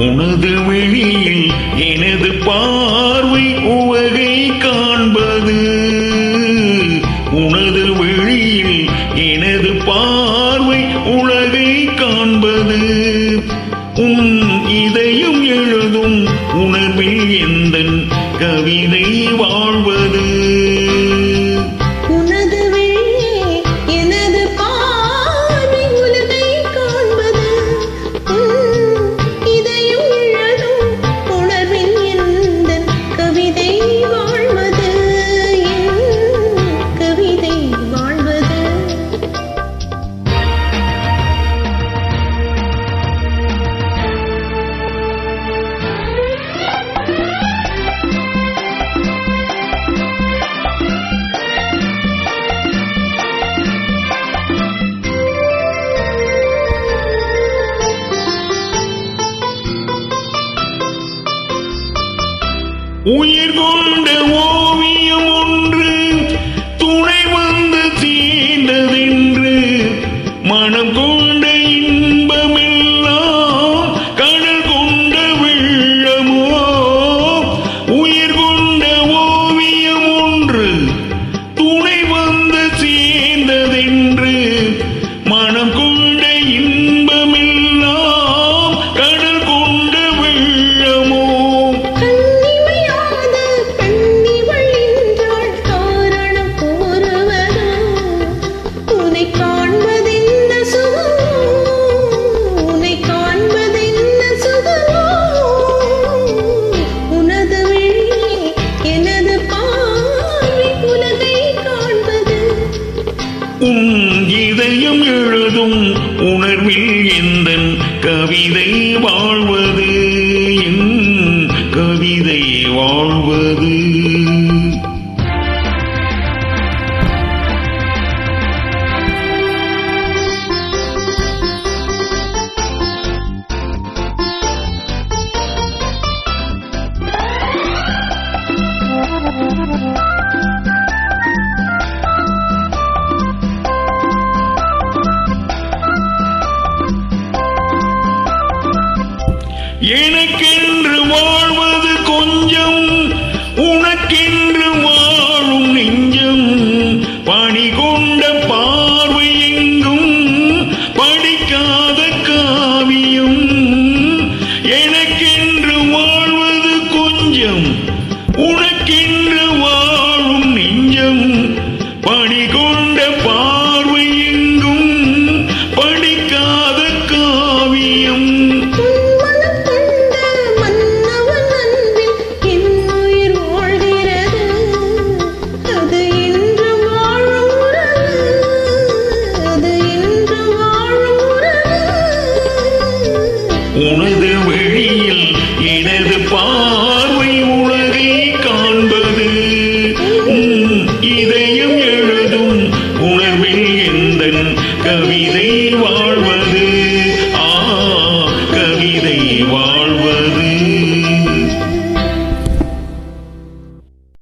உனது விழியில் எனது பார்வை உவகை காண்பது. உனது விழியில் எனது பார்வை உலகை காண்பது. உன் இதயம் எழுதும் உணர்வில் எந்த கவிதை வாழ்வது? உயிர் கொண்ட ஓவியம் ஒன்று துணை வந்து தீண்டதென்று மனம் கொண்ட இன்பமெல்லாம் கடல் கொண்ட வெள்ளமோ உயிர் கொண்ட ஓவியம் ஒன்று துணை வந்து தீ உன் இதயம் எழுதும் உணர்வில் எந்த கவிதை வாழ்வது? என் கவிதை வாழ்வது எனக்கென்று வாழ்வது கொஞ்சம் உனக்கென்று வாழும் நெஞ்சம். பணி கொண்ட பார்வை எங்கும் படிக்காத காவியம். எனக்கென்று வாழ்வது கொஞ்சம் உனக்கென்று உனது வெளியில்